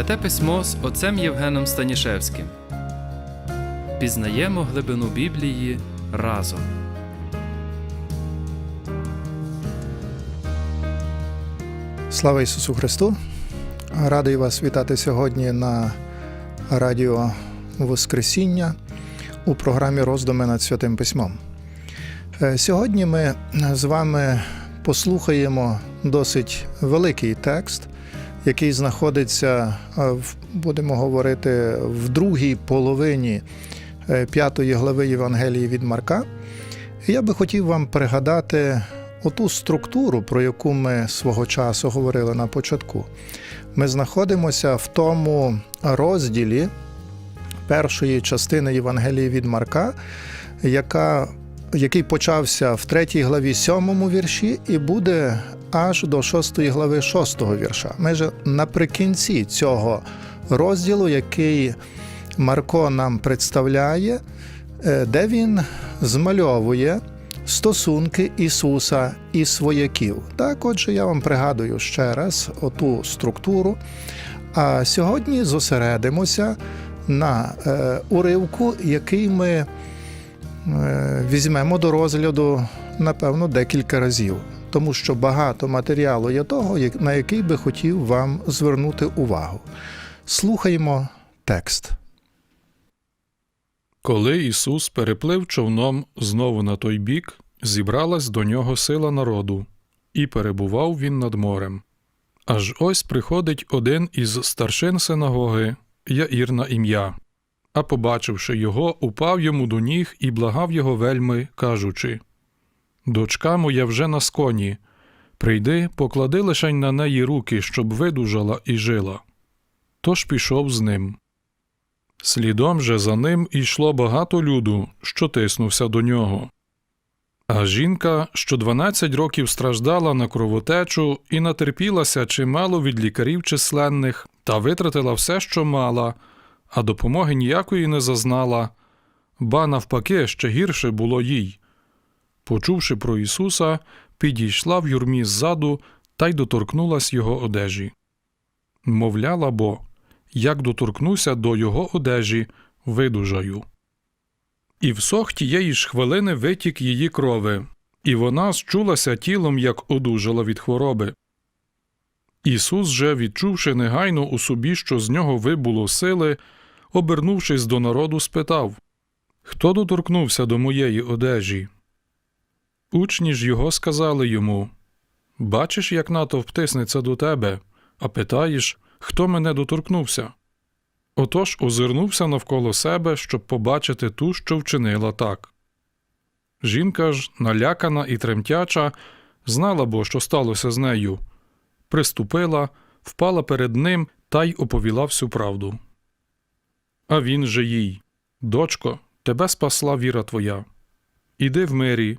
Святе письмо з отцем Євгеном Станішевським. Пізнаємо глибину Біблії разом. Слава Ісусу Христу! Радий вас вітати сьогодні на радіо Воскресіння у програмі Роздуми над Святим Письмом. Е, Сьогодні ми з вами послухаємо досить великий текст, який знаходиться, е, будемо говорити, в другій половині е, п'ятої глави Євангелії від Марка. Я би хотів вам пригадати оту структуру, про яку ми свого часу говорили на початку. Ми знаходимося в тому розділі першої частини Євангелії від Марка, яка, який почався в третій главі сьомому вірші і буде аж до шостої глави шостого вірша. Майже наприкінці цього розділу, який Марко нам представляє, е, де він змальовує стосунки Ісуса і свояків. Так, отже, я вам пригадую ще раз оту структуру. А сьогодні зосередимося на е, уривку, який ми е, візьмемо до розгляду, напевно, декілька разів. Тому що багато матеріалу є того, на який би хотів вам звернути увагу. Слухаємо текст. Коли Ісус переплив човном знову на той бік, зібралась до нього сила народу, і перебував він над морем. Аж ось приходить один із старшин синагоги, Яїр на ім'я. А побачивши його, упав йому до ніг і благав його вельми, кажучи: Дочка моя вже на сконі. Прийди, поклади лишень на неї руки, щоб видужала і жила. Тож пішов з ним. Слідом же за ним йшло багато люду, що тиснувся до нього. А жінка, що 12 років страждала на кровотечу і натерпілася чимало від лікарів численних, та витратила все, що мала, а допомоги ніякої не зазнала, ба навпаки, ще гірше було їй. Почувши про Ісуса, підійшла в юрмі ззаду та й доторкнулась його одежі. Мовляла бо, як доторкнуся до його одежі, видужаю. І всох тієї ж хвилини витік її крови, і вона зчулася тілом, як одужала від хвороби. Ісус же, відчувши негайно у собі, що з нього вибуло сили, обернувшись до народу, спитав Хто доторкнувся до моєї одежі? Учні ж його сказали йому Бачиш, як натовп тиснеться до тебе, а питаєш, хто мене доторкнувся? Отож озирнувся навколо себе, щоб побачити ту, що вчинила так. Жінка ж, налякана і тремтяча, знала бо, що сталося з нею, приступила, впала перед ним та й оповіла всю правду. А він же їй Дочко, тебе спасла віра твоя. Іди в мирі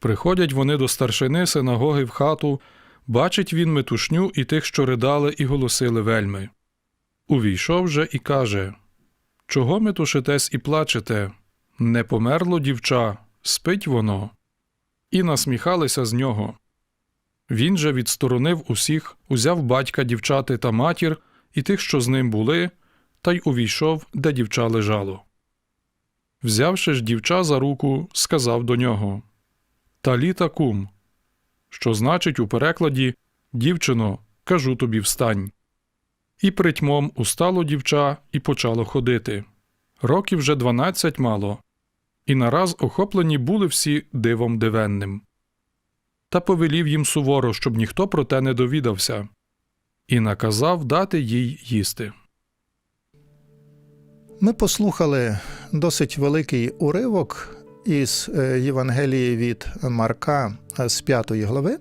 Приходять вони до старшини синагоги в хату, бачить він метушню і тих, що ридали і голосили вельми. Увійшов же і каже Чого метушитесь і плачете? Не померло дівча, спить воно. І насміхалися з нього. Він же відсторонив усіх, узяв батька дівчати та матір і тих, що з ним були, та й увійшов, де дівча лежало. Взявши ж дівча за руку, сказав до нього Таліта кум, що значить у перекладі Дівчино, кажу тобі встань. І притьмом устало дівча і почало ходити. Років вже дванадцять мало, і нараз охоплені були всі дивом дивенним. Та повелів їм суворо, щоб ніхто про те не довідався, і наказав дати їй їсти. Ми послухали досить великий уривок із е, Євангелії від Марка е, з 5 глави.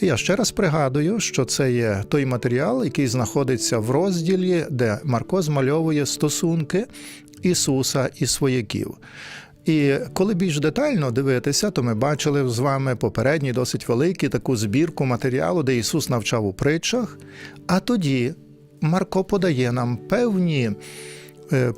Я ще раз пригадую, що це є той матеріал, який знаходиться в розділі, де Марко змальовує стосунки Ісуса і свояків. І коли більш детально дивитися, то ми бачили з вами попередній досить великий таку збірку матеріалу, де Ісус навчав у притчах. А тоді Марко подає нам певні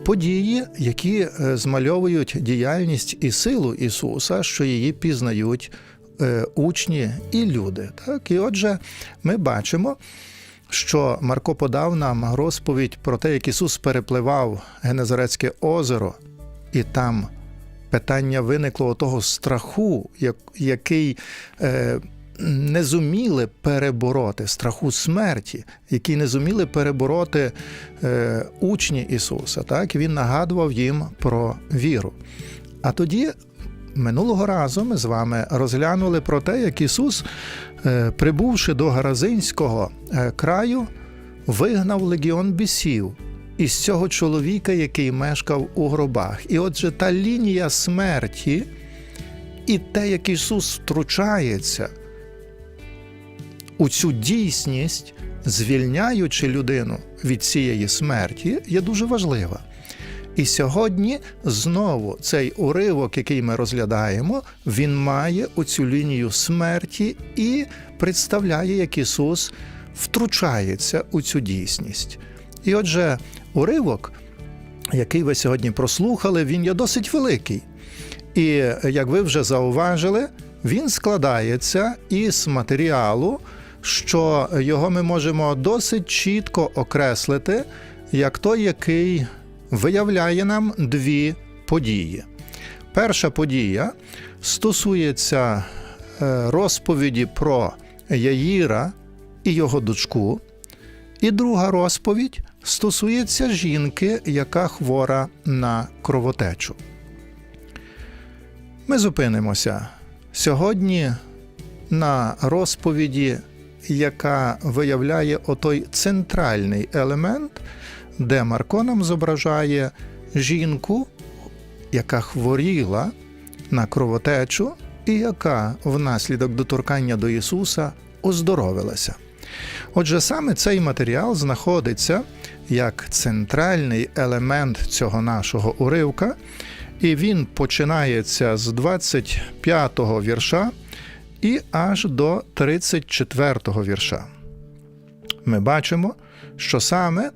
події, які е, змальовують діяльність і силу Ісуса, що її пізнають е, учні і люди. Так? І отже, ми бачимо, що Марко подав нам розповідь про те, як Ісус перепливав Генезарецьке озеро, і там питання виникло того страху, який е, не зуміли перебороти, страху смерті, який не зуміли перебороти е, учні Ісуса. Так? Він нагадував їм про віру. А тоді. Минулого разу ми з вами розглянули про те, як Ісус, е, прибувши до Гаразинського е, краю, вигнав легіон бісів із цього чоловіка, який мешкав у гробах. І отже, та лінія смерті і те, як Ісус втручається у цю дійсність, звільняючи людину від цієї смерті, є дуже важлива. І сьогодні знову цей уривок, який ми розглядаємо, він має оцю лінію смерті і представляє, як Ісус втручається у цю дійсність. І отже, уривок, який ви сьогодні прослухали, він є досить великий. І як ви вже зауважили, він складається із матеріалу, що його ми можемо досить чітко окреслити, як той, який виявляє нам дві події. Перша подія стосується е, розповіді про Яїра і його дочку. І друга розповідь стосується жінки, яка хвора на кровотечу. Ми зупинимося сьогодні на розповіді, яка виявляє отой центральний елемент, де Марко нам зображає жінку, яка хворіла на кровотечу, і яка внаслідок доторкання до Ісуса оздоровилася. Отже, саме цей матеріал знаходиться як центральний елемент цього нашого уривка, і він починається з 25-го вірша і аж до 34-го вірша. Ми бачимо, що саме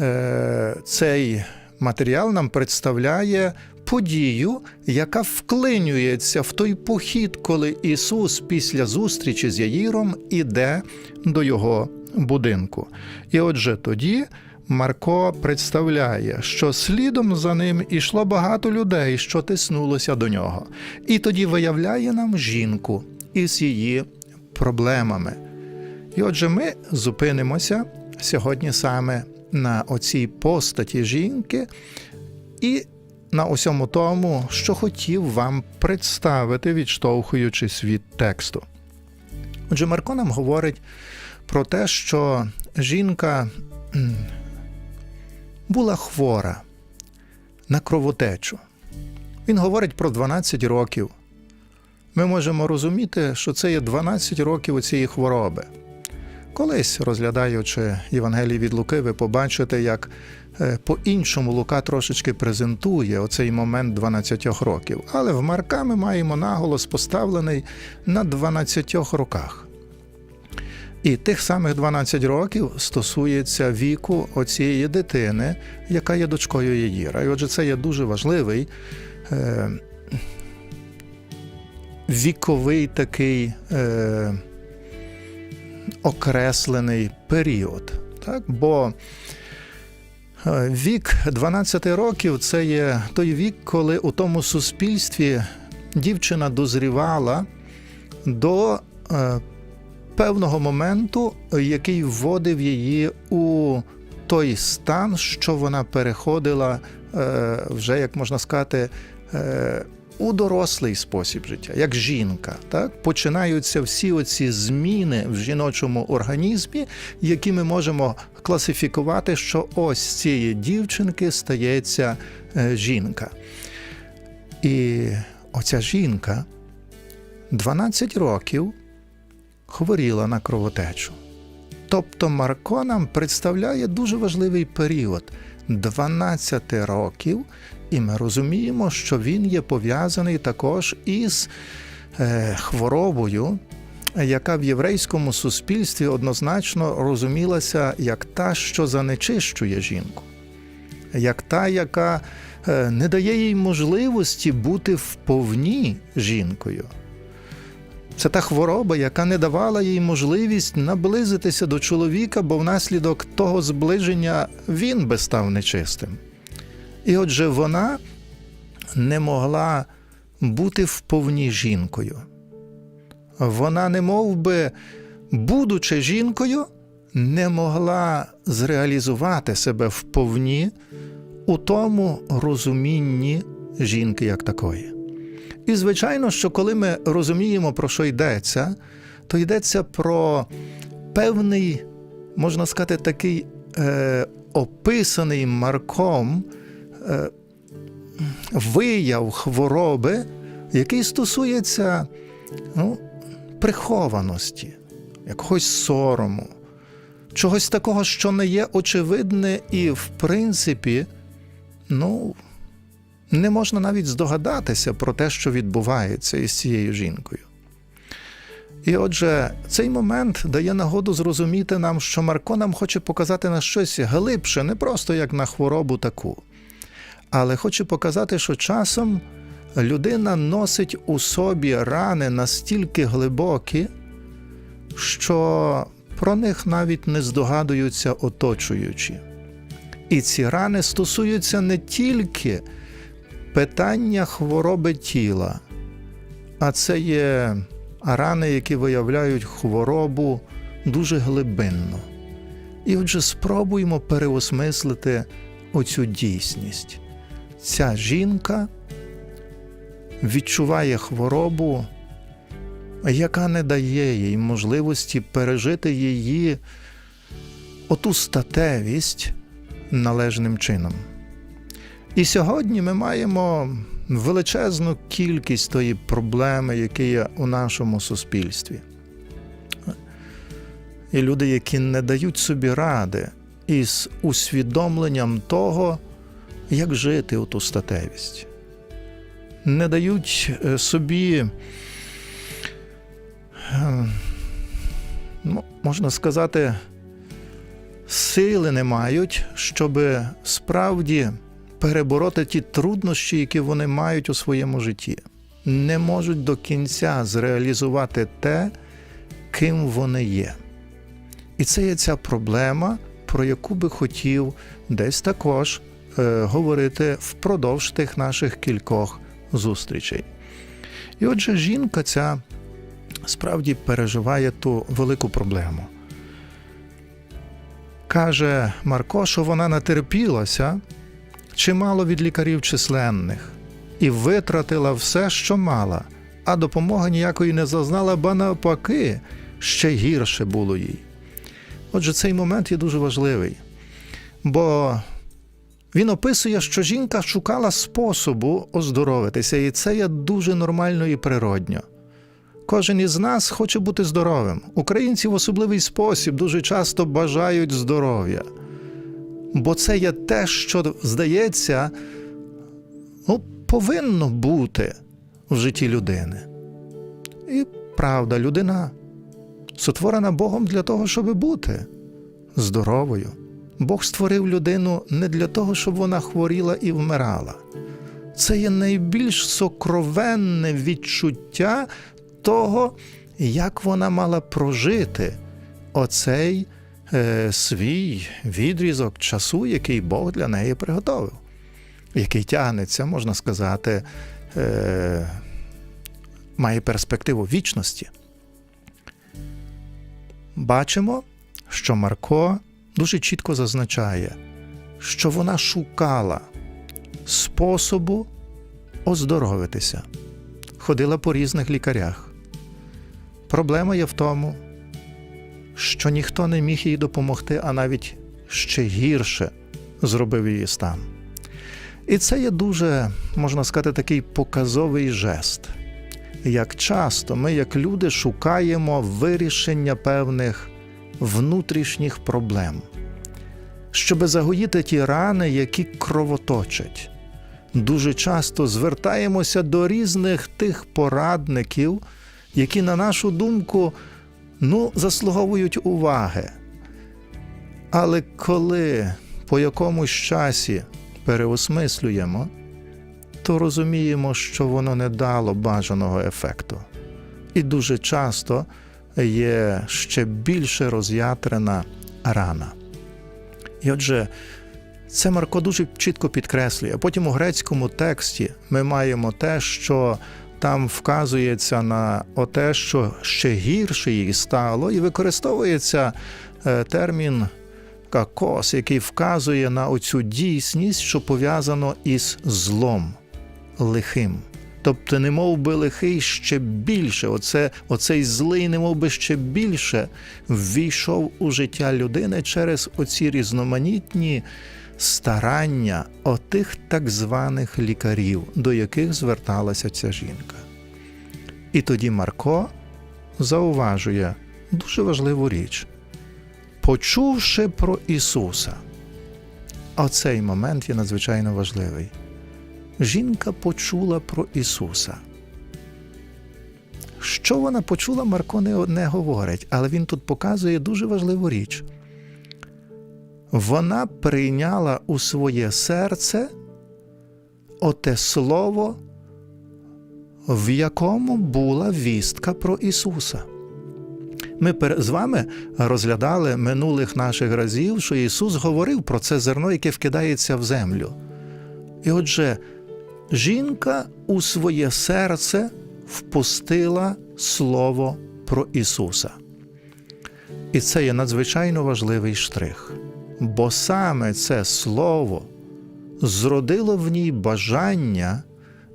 е, цей матеріал нам представляє подію, яка вклинюється в той похід, коли Ісус після зустрічі з Яїром іде до його будинку. І отже, тоді Марко представляє, що слідом за ним ішло багато людей, що тиснулося до нього. І тоді виявляє нам жінку із її проблемами. І отже, ми зупинимося сьогодні саме на оцій постаті жінки і на усьому тому, що хотів вам представити, відштовхуючись від тексту. Отже, Марко нам говорить про те, що жінка була хвора на кровотечу. Він говорить про 12 років. Ми можемо розуміти, що це є 12 років цієї хвороби. Колись, розглядаючи Євангелії від Луки, ви побачите, як е, по-іншому Лука трошечки презентує оцей момент 12 років. Але в Марка ми маємо наголос поставлений на 12 роках. І тих самих 12 років стосується віку оцієї дитини, яка є дочкою Єїра. І отже, це є дуже важливий е, віковий такий е, окреслений період. Так? Бо е, вік 12 років це є той вік, коли у тому суспільстві дівчина дозрівала до е, певного моменту, який вводив її у той стан, що вона переходила е, вже, як можна сказати, е, у дорослий спосіб життя, як жінка. Так? Починаються всі оці зміни в жіночому організмі, які ми можемо класифікувати, що ось цієї дівчинки стається е, жінка. І оця жінка 12 років хворіла на кровотечу. Тобто Марко нам представляє дуже важливий період 12 років, і ми розуміємо, що він є пов'язаний також із е, хворобою, яка в єврейському суспільстві однозначно розумілася як та, що занечищує жінку, як та, яка е, не дає їй можливості бути вповні жінкою. Це та хвороба, яка не давала їй можливість наблизитися до чоловіка, бо внаслідок того зближення він би став нечистим. І отже, вона не могла бути вповні жінкою. Вона, не мов би, будучи жінкою, не могла зреалізувати себе вповні у тому розумінні жінки як такої. І звичайно, що коли ми розуміємо, про що йдеться, то йдеться про певний, можна сказати, такий е, описаний марком вияв хвороби, який стосується ну, прихованості, якогось сорому, чогось такого, що не є очевидне, і, в принципі, ну, не можна навіть здогадатися про те, що відбувається із цією жінкою. І отже, цей момент дає нагоду зрозуміти нам, що Марко нам хоче показати на щось глибше, не просто як на хворобу таку, але хоче показати, що часом людина носить у собі рани настільки глибокі, що про них навіть не здогадуються оточуючі. І ці рани стосуються не тільки питання хвороби тіла, а це є рани, які виявляють хворобу дуже глибинно. І отже, спробуємо переосмислити оцю дійсність. Ця жінка відчуває хворобу, яка не дає їй можливості пережити її оту статевість належним чином. І сьогодні ми маємо величезну кількість тої проблеми, які є у нашому суспільстві. І люди, які не дають собі ради із усвідомленням того, як жити у ту статевість, не дають е, собі, е, ну, можна сказати, сили не мають, щоб справді перебороти ті труднощі, які вони мають у своєму житті, не можуть до кінця зреалізувати те, ким вони є. І це є ця проблема, про яку би хотів десь також говорити впродовж тих наших кількох зустрічей. І отже, жінка ця справді переживає ту велику проблему. Каже Марко, що вона натерпілася чимало від лікарів численних і витратила все, що мала, а допомоги ніякої не зазнала, ба навпаки, ще гірше було їй. Отже, цей момент є дуже важливий, бо він описує, що жінка шукала способу оздоровитися, і це є дуже нормально і природньо. Кожен із нас хоче бути здоровим. Українці в особливий спосіб дуже часто бажають здоров'я. Бо це є те, що, здається, ну, повинно бути в житті людини. І правда, людина сотворена Богом для того, щоб бути здоровою. Бог створив людину не для того, щоб вона хворіла і вмирала. Це є найбільш сокровенне відчуття того, як вона мала прожити оцей е, свій відрізок часу, який Бог для неї приготовив, який тягнеться, можна сказати, е, має перспективу вічності. Бачимо, що Марко дуже чітко зазначає, що вона шукала способу оздоровитися, ходила по різних лікарях. Проблема є в тому, що ніхто не міг їй допомогти, а навіть ще гірше зробив її стан. І це є дуже, можна сказати, такий показовий жест. Як часто ми, як люди, шукаємо вирішення певних внутрішніх проблем, щоб загоїти ті рани, які кровоточать. Дуже часто звертаємося до різних тих порадників, які, на нашу думку, ну, заслуговують уваги. Але коли по якомусь часі переосмислюємо, то розуміємо, що воно не дало бажаного ефекту. І дуже часто є ще більше роз'ятрена рана. І отже, це Марко дуже чітко підкреслює. Потім у грецькому тексті ми маємо те, що там вказується на те, що ще гірше їй стало, і використовується е, термін какос, який вказує на оцю дійсність, що пов'язано із злом, лихим. Тобто, не мов би лихий ще більше, оце, оцей злий, не мов би ще більше ввійшов у життя людини через оці різноманітні старання отих так званих лікарів, до яких зверталася ця жінка. І тоді Марко зауважує дуже важливу річ. Почувши про Ісуса, оцей момент є надзвичайно важливий. Жінка почула про Ісуса. Що вона почула, Марко не, говорить, але він тут показує дуже важливу річ. Вона прийняла у своє серце оте слово, в якому була вістка про Ісуса. Ми з вами розглядали минулих наших разів, що Ісус говорив про це зерно, яке вкидається в землю. І отже, жінка у своє серце впустила слово про Ісуса. І це є надзвичайно важливий штрих, бо саме це слово зродило в ній бажання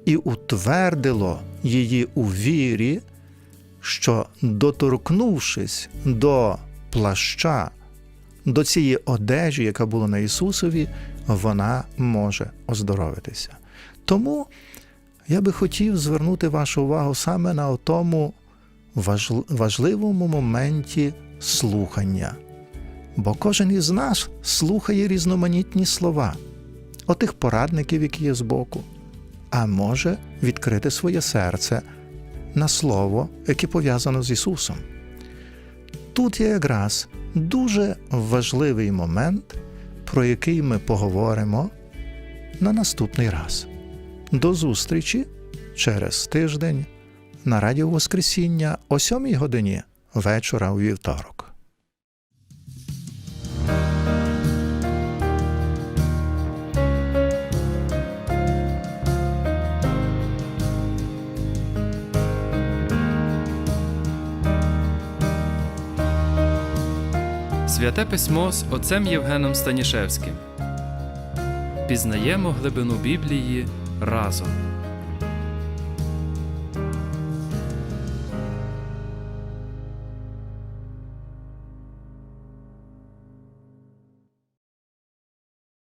і утвердило її у вірі, що, доторкнувшись до плаща, до цієї одежі, яка була на Ісусові, вона може оздоровитися. Тому я би хотів звернути вашу увагу саме на тому важливому моменті слухання. Бо кожен із нас слухає різноманітні слова, отих порадників, які є збоку, а може відкрити своє серце на слово, яке пов'язано з Ісусом. Тут є якраз дуже важливий момент, про який ми поговоримо на наступний раз. До зустрічі через тиждень на Радіо Воскресіння о 7 годині вечора у вівторок. Святе письмо з отцем Євгеном Станішевським. Пізнаємо глибину Біблії разом.